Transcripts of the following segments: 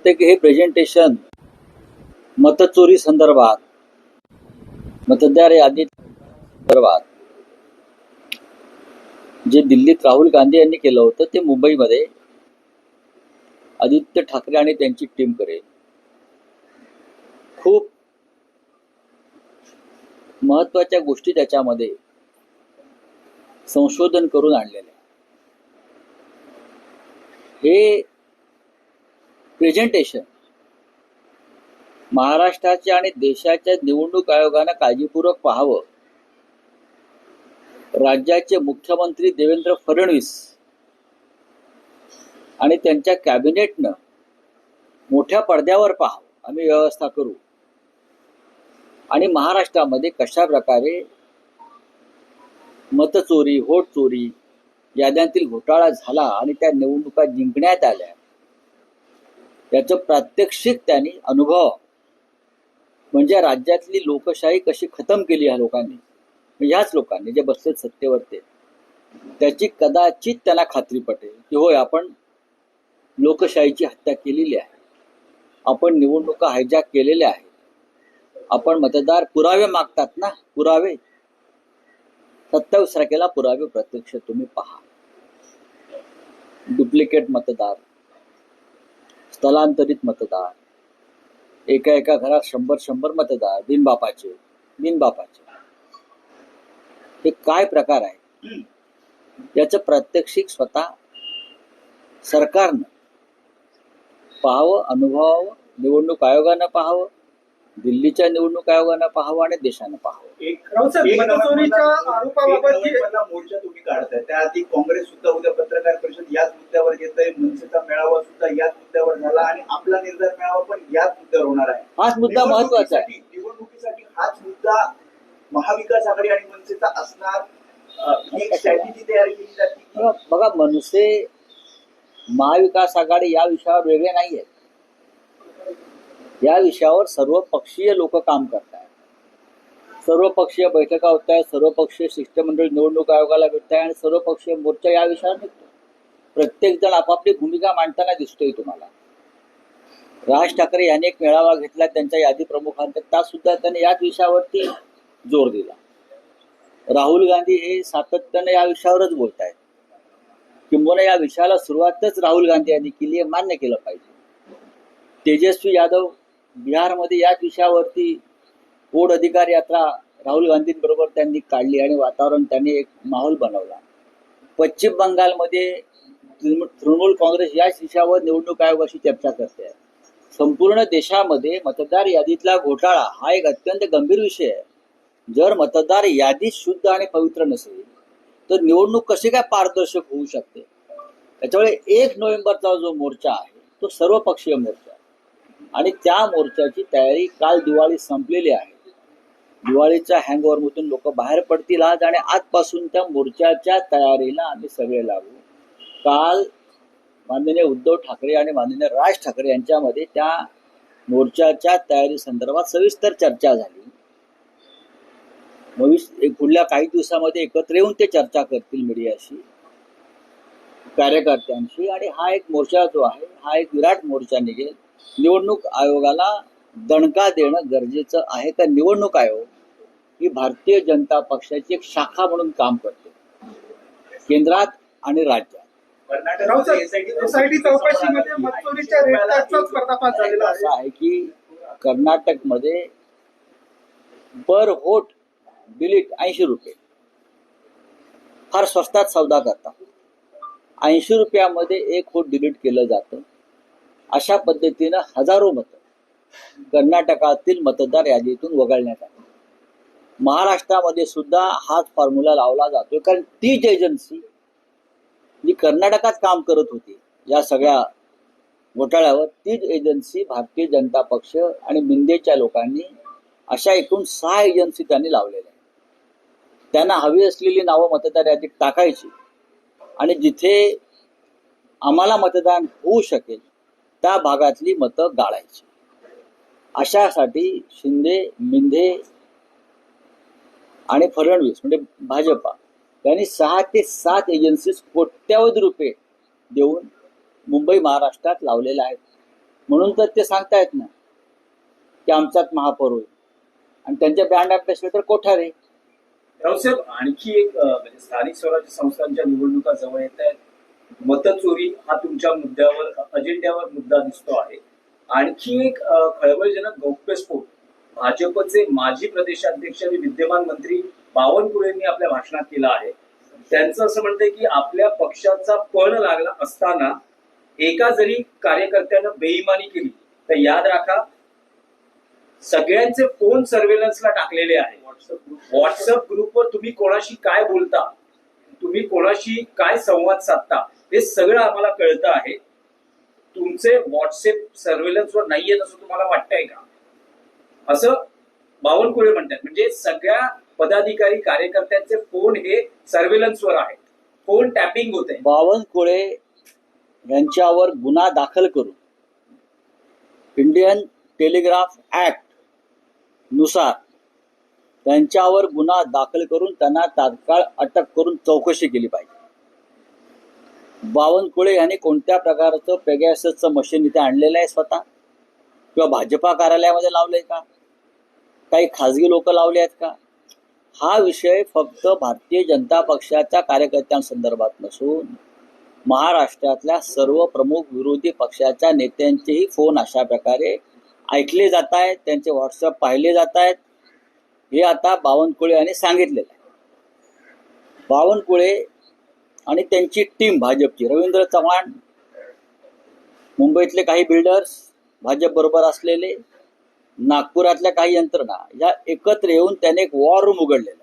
वाटते की हे प्रेझेंटेशन मतचोरी संदर्भात मतदार यादी संदर्भात जे दिल्लीत राहुल गांधी यांनी केलं होतं ते मुंबईमध्ये आदित्य ठाकरे आणि त्यांची टीम करेल. खूप महत्त्वाच्या गोष्टी त्याच्यामध्ये संशोधन करून आणलेले हे प्रेझेंटेशन महाराष्ट्राच्या आणि देशाच्या निवडणूक आयोगानं काळजीपूर्वक पाहावं. राज्याचे मुख्यमंत्री देवेंद्र फडणवीस आणि त्यांच्या कॅबिनेटनं मोठ्या पडद्यावर पाहावं. आम्ही व्यवस्था करू. आणि महाराष्ट्रामध्ये कशा प्रकारे मतचोरी होट चोरी याद्यांतील घोटाळा झाला आणि त्या निवडणुका जिंकण्यात आल्या याचं प्रात्यक्षिक त्यांनी अनुभव. म्हणजे राज्यातली लोकशाही कशी खतम केली ह्या लोकांनी? ह्याच लोकांनी जे बसलेत सत्तेवरते. त्याची कदाचित त्यांना खात्री पटेल की होय आपण लोकशाहीची हत्या केलेली आहे. आपण निवडणुका हायजॅक केलेल्या आहेत. आपण मतदार पुरावे मागतात ना पुरावे? सत्तावीस तारखेला पुरावे प्रत्यक्ष तुम्ही पहा. डुप्लिकेट मतदार. स्थलांतरित मतदार एका एका घरात शंभर शंभर मतदार बिनबापाचे बिनबापाचे हे काय प्रकार आहे? याचं प्रात्यक्षिक स्वतः सरकारनं पाहावं अनुभवावं निवडणूक आयोगानं पाहावं दिल्लीच्या निवडणूक आयोगानं पाहावं आणि देशानं पाहावं. काँग्रेस सुद्धा उद्या पत्रकार परिषद याच मुद्द्यावर घेत आहे मनसेचा मेळावा सुद्धा याच मुद्द्यावर झाला आणि आपला निर्धार मेळावा पण याच मुद्द्यावर होणार आहे. हाच मुद्दा महत्त्वाचा आहे. निवडणुकीसाठी हाच मुद्दा महाविकास आघाडी आणि मनसेचा असणार. बघा मनसे महाविकास आघाडी या विषयावर वेगळे नाही आहेत या विषयावर सर्वपक्षीय लोक काम करत आहेत सर्वपक्षीय बैठका होत आहेत सर्वपक्षीय शिष्टमंडळ निवडणूक आयोगाला भेटत आहे आणि सर्वपक्षीय मोर्चा या विषयावर निघतो प्रत्येक जण आपापली भूमिका मांडताना दिसतोय तुम्हाला. राज ठाकरे यांनी एक मेळावा घेतला त्यांच्या यादी प्रमुखांचा त्यात सुद्धा त्यांनी याच विषयावरती जोर दिला. राहुल गांधी हे सातत्याने या विषयावरच बोलत आहेत किंबहुना या विषयाला सुरुवातच राहुल गांधी यांनी केली आहे मान्य केलं पाहिजे. तेजस्वी यादव बिहारमध्ये याच विषयावरती बोर्ड अधिकार यात्रा राहुल गांधींबरोबर त्यांनी काढली आणि वातावरण त्यांनी एक माहोल बनवला. पश्चिम बंगालमध्ये तृणमूल तृणमूल काँग्रेस याच विषयावर निवडणूक आयोगाशी चर्चा करते. आहे संपूर्ण देशामध्ये मतदार यादीतला घोटाळा हा एक अत्यंत गंभीर विषय आहे. जर मतदार यादी शुद्ध आणि पवित्र नसेल तर निवडणूक कशी काय पारदर्शक होऊ शकते? त्याच्यामुळे एक नोव्हेंबरचा जो मोर्चा आहे तो सर्वपक्षीय मोर्चा आहे. आणि त्या मोर्चाची तयारी काल दिवाळी संपलेली आहे. दिवाळीच्या हँगओव्हरमधून लोक बाहेर पडतील आज आणि आजपासून त्या मोर्चाच्या तयारीला आम्ही सगळे लागू. काल माननीय उद्धव ठाकरे आणि माननीय राज ठाकरे यांच्यामध्ये त्या मोर्चाच्या तयारी संदर्भात सविस्तर चर्चा झाली. भविष्य पुढल्या काही दिवसामध्ये एकत्र येऊन ते चर्चा करतील मीडियाशी कार्यकर्त्यांशी. आणि हा एक मोर्चा जो आहे हा एक विराट मोर्चा निघेल. निवडणूक आयोगाला दणका देणं गरजेचं आहे. का निवडणूक आयोग ही भारतीय जनता पक्षाची एक शाखा म्हणून काम करते. केंद्रात आणि राज्यात. आहे. असं आहे की कर्नाटकमध्ये पर होट बिलिट ऐंशी रुपये. फार स्वस्तात सौदा करतात. ऐंशी रुपयामध्ये एक होट डिलीट केलं जातं. अशा पद्धतीनं हजारो मतं कर्नाटकातील मतदार यादीतून वगळण्यात आले. महाराष्ट्रामध्ये सुद्धा हाच फॉर्म्युला लावला जातोय. कारण तीच एजन्सी जी कर्नाटकात काम करत होती या सगळ्या घोटाळ्यावर तीच एजन्सी भारतीय जनता पक्ष आणि मिंदेच्या लोकांनी अशा एकूण सहा एजन्सी त्यांनी लावलेल्या आहेत. त्यांना हवी असलेली नावं मतदार यादीत टाकायची. आणि जिथे आम्हाला मतदान होऊ शकेल त्या भागातली मतं गाळायची. अशासाठी शिंदे मिंधे आणि फडणवीस म्हणजे भाजपा यांनी सहा ते सात एजन्सीज कोट्यावधी रुपये देऊन मुंबई महाराष्ट्रात लावलेल्या आहेत. म्हणून तर ते सांगतायत ना की आमच्यात महापौर होईल. आणि त्यांच्या ब्रँड अँबॅसेडर तर कोठारे रावसाहेब आणखी एक म्हणजे स्थानिक स्वराज्य संस्थांच्या निवडणुका जवळ येत आहेत. मतचोरी हा तुमच्या मुद्द्यावर अजेंड्यावर मुद्दा दिसतो आहे. आणखी एक खळबळजनक गौप्यस्फोट भाजपचे माजी प्रदेशाध्यक्ष आणि विद्यमान मंत्री बावनकुळेंनी आपल्या भाषणात केला आहे. त्यांचं असं म्हणतंय की आपल्या पक्षाचा पण लागला असताना एका जरी कार्यकर्त्यानं बेईमानी केली तर याद राखा सगळ्यांचे फोन सर्वेलन्सला टाकलेले आहे व्हॉट्सअप ग्रुपवर तुम्ही कोणाशी काय बोलता? तुम्ही कोणाशी काय संवाद साधता? हे सगळं आम्हाला कळतं आहे. तुमचे व्हॉट्सअप सर्वेलन्सवर नाहीयेत असं तुम्हाला वाटतंय का? असं बावनकुळे म्हणतात. म्हणजे सगळ्या पदाधिकारी कार्यकर्त्यांचे फोन हे सर्वेलन्सवर आहेत. फोन टॅपिंग होते बावनकुळे यांच्यावर गुन्हा दाखल करून इंडियन टेलिग्राफ ऍक्टनुसार त्यांच्यावर गुन्हा दाखल करून त्यांना तात्काळ अटक करून चौकशी केली पाहिजे. बावनकुळे यांनी कोणत्या प्रकारचं पेगॅसचं मशीन इथे आणलेलं आहे स्वतः? किंवा भाजपा कार्यालयामध्ये लावलंय का? काही खाजगी लोक लावले आहेत का? हा विषय फक्त भारतीय जनता पक्षाच्या कार्यकर्त्यांसंदर्भात नसून महाराष्ट्रातल्या सर्व प्रमुख विरोधी पक्षाच्या नेत्यांचेही फोन अशा प्रकारे ऐकले जात आहेत त्यांचे व्हॉट्सअप पाहिले जात आहेत. हे आता बावनकुळे यांनी सांगितलेलं आहे. बावनकुळे आणि त्यांची टीम भाजपची. रवींद्र चव्हाण मुंबईतले काही बिल्डर्स भाजप बरोबर असलेले नागपुरातल्या काही यंत्रणा या एकत्र येऊन त्याने एक वॉर रूम उघडलेलं.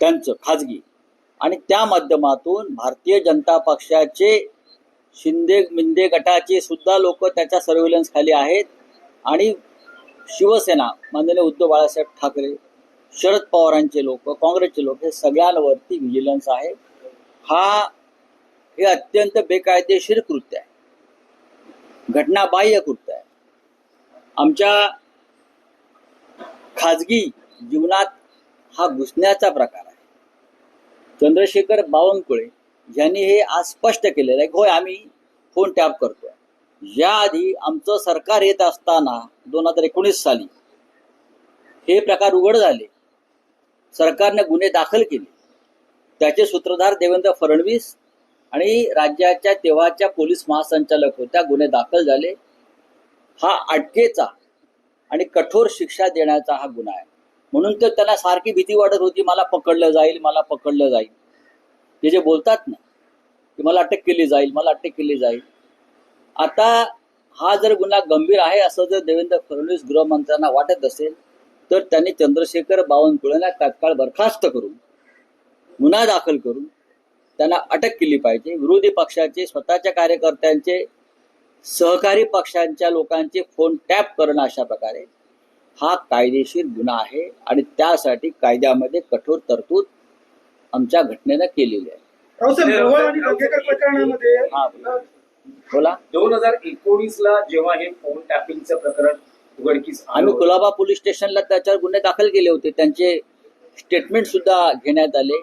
त्यांचं खाजगी. आणि त्या माध्यमातून भारतीय जनता पक्षाचे शिंदे मिंदे गटाचे सुद्धा लोक त्याच्या सर्व्हिलन्स खाली आहेत. आणि शिवसेना माननीय उद्धव बाळासाहेब ठाकरे शरद पवारांचे लोक काँग्रेसचे लोक हे सगळ्यांवरती व्हिजिलन्स आहे. हा हे अत्यंत बेकायदेशीर कृत्य आहे. घटनाबाह्य कृत्य आहे. आमच्या खाजगी जीवनात हा घुसण्याचा प्रकार आहे. चंद्रशेखर बावनकुळे यांनी हे आज स्पष्ट केलेलं आहे. होय आम्ही फोन टॅप करतोय. याआधी आमचं सरकार येत असताना दोन हजार एकोणीस साली हे प्रकार उघड झाले. सरकारने गुन्हे दाखल केले. त्याचे सूत्रधार देवेंद्र फडणवीस आणि राज्याच्या तेव्हाच्या पोलीस महासंचालक होत्या गुन्हे दाखल झाले. हा अटकेचा आणि कठोर शिक्षा देण्याचा हा गुन्हा आहे. म्हणून तर त्याला सारखी भीती वाटत होती मला पकडलं जाईल मला पकडलं जाईल. ते जे बोलतात ना की मला अटक केली जाईल मला अटक केली जाईल. आता हा जर गुन्हा गंभीर आहे असं जर देवेंद्र फडणवीस गृहमंत्र्यांना वाटत असेल तर त्यांनी चंद्रशेखर बावनकुळेला तात्काळ बरखास्त करून गुन्हा दाखल करून त्यांना अटक केली पाहिजे. विरोधी पक्षाचे स्वतःच्या कार्यकर्त्यांचे सहकारी पक्षांच्या लोकांचे फोन टॅप करणं अशा प्रकारे हा कायदेशीर गुन्हा आहे आणि त्यासाठी कायद्यामध्ये कठोर तरतूद आमच्या घटनेनं केलेली आहे. बोला. दोन हजार एकोणीस ला जेव्हा हे फोन टॅपिंगचं प्रकरण उघडकीस आम्ही कुलाबा पोलीस स्टेशनला त्याच्यावर गुन्हे दाखल केले होते. त्यांचे स्टेटमेंट सुद्धा घेण्यात आले.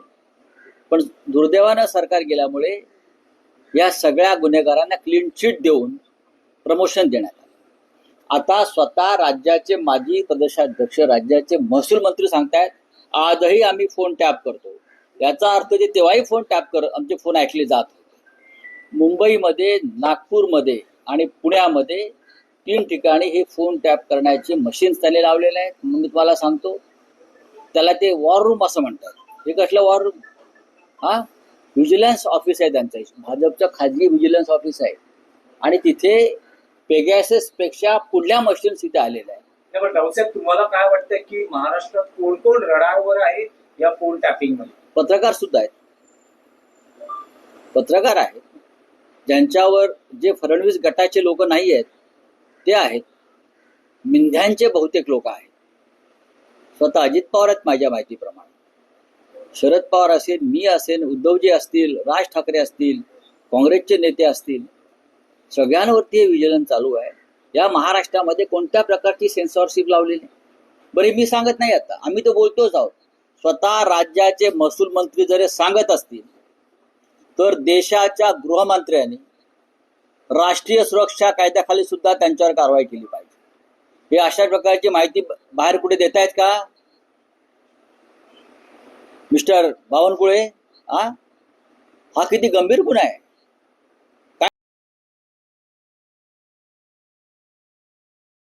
पण दुर्दैवानं सरकार गेल्यामुळे या सगळ्या गुन्हेगारांना क्लीन चिट देऊन प्रमोशन देण्यात आलं. आता स्वतः राज्याचे माजी प्रदेशाध्यक्ष राज्याचे महसूल मंत्री सांगतायत आजही आम्ही फोन टॅप करतो. याचा अर्थ ते तेव्हाही फोन टॅप कर आमचे फोन ऐकले जात होते. मुंबईमध्ये नागपूरमध्ये आणि पुण्यामध्ये तीन ठिकाणी हे फोन टॅप करण्याचे मशीन्स त्याने लावलेले आहेत. मग मी तुम्हाला सांगतो त्याला ते वॉर रूम असं म्हणतात. हे कसलं वॉर रूम हा? व्हिजिलन्स ऑफिस आहे त्यांचं. भाजपचं खाजगी व्हिजिलन्स ऑफिस आहे. आणि तिथे पेगॅसेस पेक्षा पुढल्या मशीन्स तिथे आलेल्या आहेत. रावसाहेब तुम्हाला काय वाटतं की महाराष्ट्रात कोण कोण रडारवर आहे या फोन टॅपिंगमध्ये? पत्रकार सुद्धा आहेत. पत्रकार आहेत. ज्यांच्यावर जे फडणवीस गटाचे लोक नाही आहेत ते आहेत. मिंध्यांचे बहुतेक लोक आहेत. स्वतः अजित पवार आहेत माझ्या माहितीप्रमाणे. शरद पवार असेल मी असेल उद्धवजी असतील राज ठाकरे असतील काँग्रेसचे नेते असतील सगळ्यांवरती हे विजलन चालू आहे. या महाराष्ट्रामध्ये कोणत्या प्रकारची सेन्सॉरशिप लावलेली? बरे मी सांगत नाही आता. आम्ही तर बोलतोच आहोत. स्वतः राज्याचे महसूल मंत्री जरी सांगत असतील तर देशाच्या गृहमंत्र्यांनी राष्ट्रीय सुरक्षा कायद्याखाली सुद्धा त्यांच्यावर कारवाई केली पाहिजे. हे अशा प्रकारची माहिती बाहेर कुठे देत आहेत का? मिस्टर बावनकुळे हा हा किती गंभीर गुन्हा आहे